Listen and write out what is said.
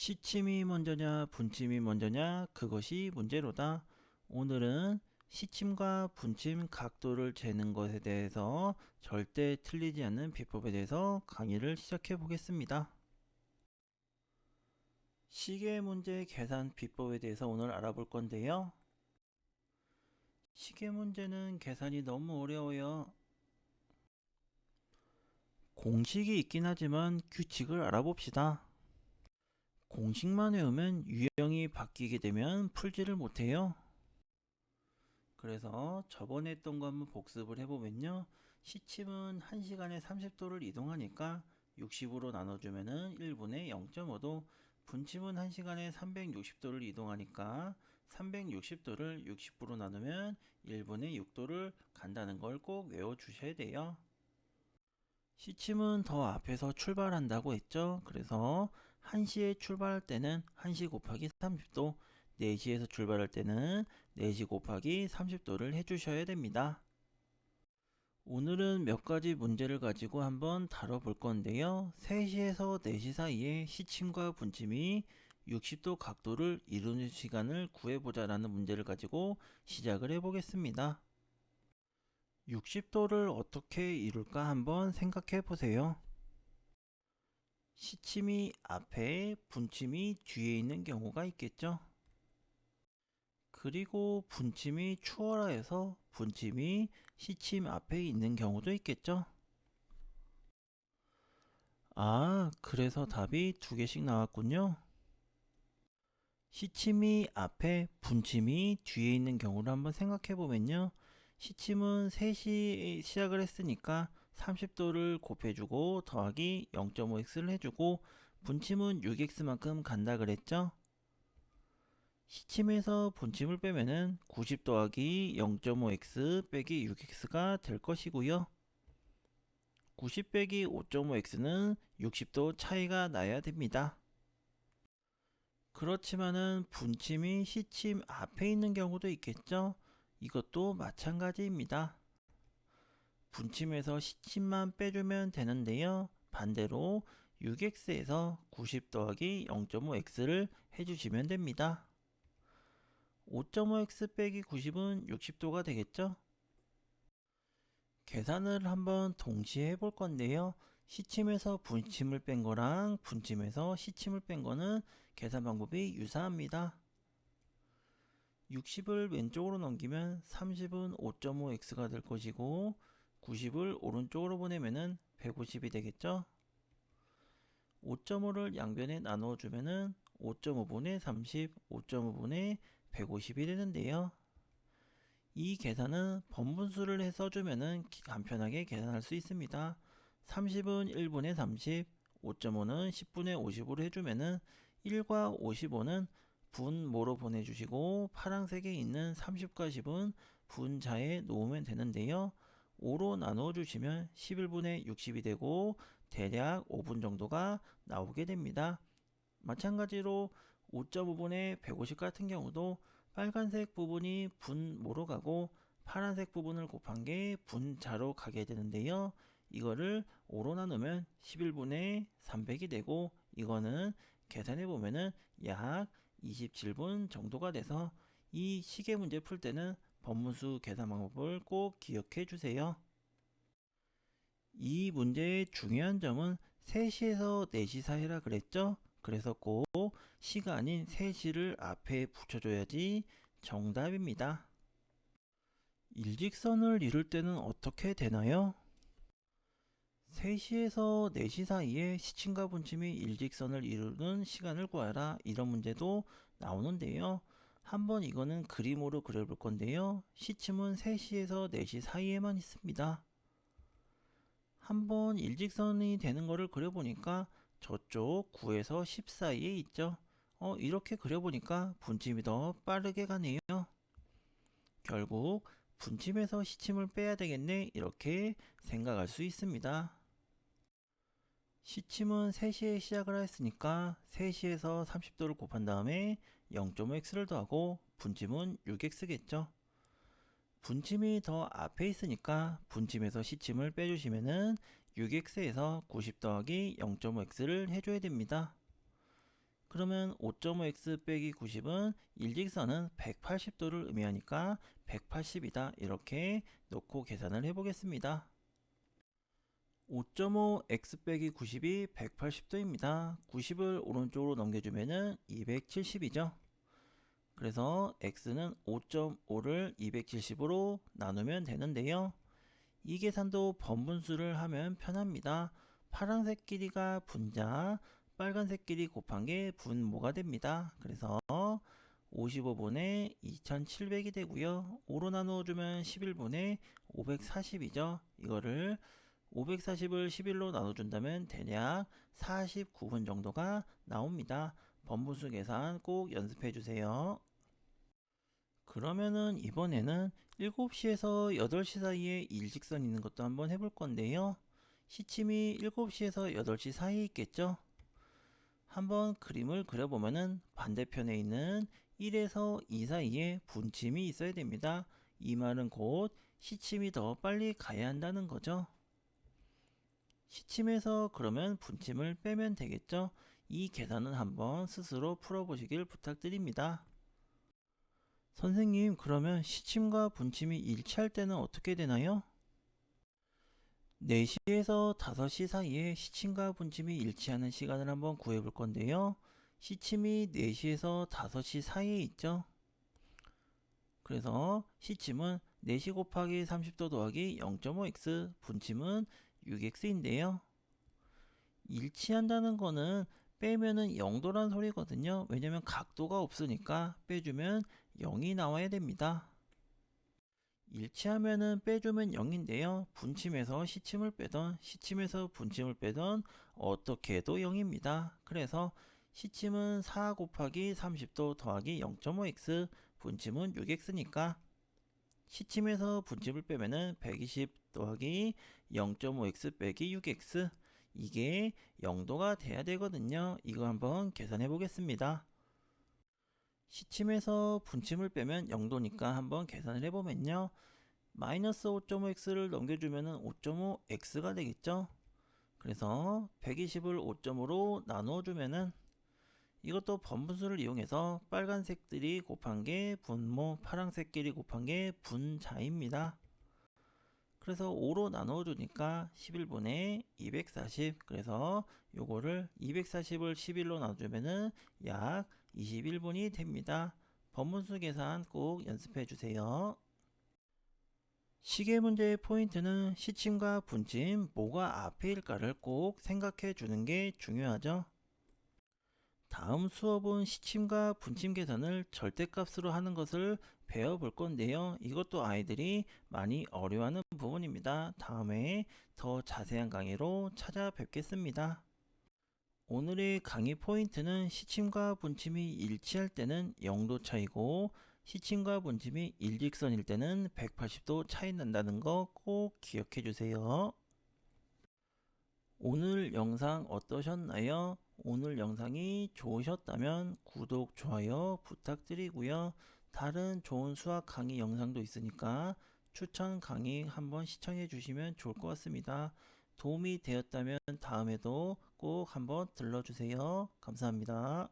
시침이 먼저냐 분침이 먼저냐 그것이 문제로다. 오늘은 시침과 분침 각도를 재는 것에 대해서 절대 틀리지 않는 비법에 대해서 강의를 시작해 보겠습니다. 시계 문제 계산 비법에 대해서 오늘 알아볼 건데요. 시계 문제는 계산이 너무 어려워요. 공식이 있긴 하지만 규칙을 알아봅시다. 공식만 외우면 유형이 바뀌게 되면 풀지를 못해요. 그래서 저번에 했던 거 한번 복습을 해보면요. 시침은 1시간에 30도를 이동하니까 60으로 나눠주면은 1분에 0.5도, 분침은 1시간에 360도를 이동하니까 360도를 60으로 나누면 1분에 6도를 간다는 걸 꼭 외워주셔야 돼요. 시침은 더 앞에서 출발한다고 했죠. 그래서 1시에 출발할 때는 1시 곱하기 30도, 4시에서 출발할 때는 4시 곱하기 30도를 해주셔야 됩니다. 오늘은 몇 가지 문제를 가지고 한번 다뤄볼 건데요. 3시에서 4시 사이에 시침과 분침이 60도 각도를 이루는 시간을 구해보자 라는 문제를 가지고 시작을 해보겠습니다. 60도를 어떻게 이룰까 한번 생각해 보세요. 시침이 앞에 분침이 뒤에 있는 경우가 있겠죠. 그리고 분침이 추월하여서 분침이 시침 앞에 있는 경우도 있겠죠. 아, 그래서 답이 두 개씩 나왔군요. 시침이 앞에 분침이 뒤에 있는 경우를 한번 생각해 보면요. 시침은 3시 시작을 했으니까 30도를 곱해주고 더하기 0.5x를 해주고 분침은 6x만큼 간다 그랬죠? 시침에서 분침을 빼면은 90 더하기 0.5x 빼기 6x가 될 것이고요. 90 빼기 5.5x는 60도 차이가 나야 됩니다. 그렇지만은 분침이 시침 앞에 있는 경우도 있겠죠? 이것도 마찬가지입니다. 분침에서 시침만 빼주면 되는데요. 반대로 6x에서 90 더하기 0.5x를 해주시면 됩니다. 5.5x 빼기 90은 60도가 되겠죠? 계산을 한번 동시에 해볼 건데요. 시침에서 분침을 뺀 거랑 분침에서 시침을 뺀 거는 계산 방법이 유사합니다. 60을 왼쪽으로 넘기면 30은 5.5x가 될 것이고 90을 오른쪽으로 보내면은 150이 되겠죠? 5.5를 양변에 나누어 주면은 5.5분의 30, 5.5분의 150이 되는데요. 이 계산은 번분수를 해 써주면은 간편하게 계산할 수 있습니다. 30은 1분의 30, 5.5는 10분의 50으로 해주면은 1과 55는 분모로 보내주시고 파란색에 있는 30과 10은 분자에 놓으면 되는데요. 5로 나누어 주시면 11분의 60이 되고 대략 5분 정도가 나오게 됩니다. 마찬가지로 5.5분의 150 같은 경우도 빨간색 부분이 분모로 가고 파란색 부분을 곱한 게 분자로 가게 되는데요. 이거를 5로 나누면 11분의 300이 되고 이거는 계산해 보면은 약 27분 정도가 돼서 이 시계 문제 풀 때는 법문수 계산 방법을 꼭 기억해 주세요. 이 문제의 중요한 점은 3시에서 4시 사이라 그랬죠? 그래서 꼭 시간인 3시를 앞에 붙여줘야지 정답입니다. 일직선을 이룰 때는 어떻게 되나요? 3시에서 4시 사이에 시침과 분침이 일직선을 이루는 시간을 구하라 이런 문제도 나오는데요. 한번 이거는 그림으로 그려볼 건데요. 시침은 3시에서 4시 사이에만 있습니다. 한번 일직선이 되는 거를 그려보니까 저쪽 9에서 10 사이에 있죠. 어, 이렇게 그려보니까 분침이 더 빠르게 가네요. 결국 분침에서 시침을 빼야 되겠네 이렇게 생각할 수 있습니다. 시침은 3시에 시작을 했으니까 3시에서 30도를 곱한 다음에 0.5x를 더하고 분침은 6x겠죠. 분침이 더 앞에 있으니까 분침에서 시침을 빼주시면은 6x에서 90 더하기 0.5x를 해줘야 됩니다. 그러면 5.5x 빼기 90은 일직선은 180도를 의미하니까 180이다. 이렇게 놓고 계산을 해보겠습니다. 5.5x 빼기 90이 180도입니다. 90을 오른쪽으로 넘겨주면은 270이죠. 그래서 x는 5.5를 270으로 나누면 되는데요. 이 계산도 번분수를 하면 편합니다. 파란색 길이가 분자, 빨간색 길이 곱한 게 분모가 됩니다. 그래서 55분의 2700이 되고요. 5로 나누어주면 11분의 540이죠. 이거를 540을 11로 나눠준다면 대략 49분 정도가 나옵니다. 번분수 계산 꼭 연습해 주세요. 그러면은 이번에는 7시에서 8시 사이에 일직선 있는 것도 한번 해볼 건데요. 시침이 7시에서 8시 사이에 있겠죠? 한번 그림을 그려보면은 반대편에 있는 1에서 2 사이에 분침이 있어야 됩니다. 이 말은 곧 시침이 더 빨리 가야 한다는 거죠. 시침에서 그러면 분침을 빼면 되겠죠. 이 계산은 한번 스스로 풀어보시길 부탁드립니다. 선생님, 그러면 시침과 분침이 일치할 때는 어떻게 되나요? 4시에서 5시 사이에 시침과 분침이 일치하는 시간을 한번 구해 볼 건데요. 시침이 4시에서 5시 사이에 있죠. 그래서 시침은 4시 곱하기 30도 더하기 0.5x, 분침은 6x인데요. 일치한다는 거는 빼면은 0도란 소리거든요. 왜냐면 각도가 없으니까 빼주면 0이 나와야 됩니다. 일치하면은 빼주면 0인데요. 분침에서 시침을 빼던 시침에서 분침을 빼던 어떻게 해도 0입니다. 그래서 시침은 4 곱하기 30도 더하기 0.5x 분침은 6x니까 시침에서 분침을 빼면은 120 더하기 0.5x 빼기 6x 이게 0도가 돼야 되거든요. 이거 한번 계산해 보겠습니다. 시침에서 분침을 빼면 0도니까 한번 계산을 해보면요. 마이너스 5.5x를 넘겨주면 5.5x가 되겠죠. 그래서 120을 5.5로 나누어주면은 이것도 번분수를 이용해서 빨간색들이 곱한 게 분모, 파란색끼리 곱한 게 분자입니다. 그래서 5로 나누어주니까 11분의 240 그래서 요거를 240을 11로 나눠주면은 약 21분이 됩니다. 번분수 계산 꼭 연습해 주세요. 시계 문제의 포인트는 시침과 분침 뭐가 앞에일까를 꼭 생각해 주는 게 중요하죠. 다음 수업은 시침과 분침 계산을 절대값으로 하는 것을 배워볼 건데요. 이것도 아이들이 많이 어려워하는 부분입니다. 다음에 더 자세한 강의로 찾아뵙겠습니다. 오늘의 강의 포인트는 시침과 분침이 일치할 때는 0도 차이고 시침과 분침이 일직선일 때는 180도 차이 난다는 거 꼭 기억해 주세요. 오늘 영상 어떠셨나요? 오늘 영상이 좋으셨다면 구독, 좋아요 부탁드리고요. 다른 좋은 수학 강의 영상도 있으니까 추천 강의 한번 시청해 주시면 좋을 것 같습니다. 도움이 되었다면 다음에도 꼭 한번 들러주세요. 감사합니다.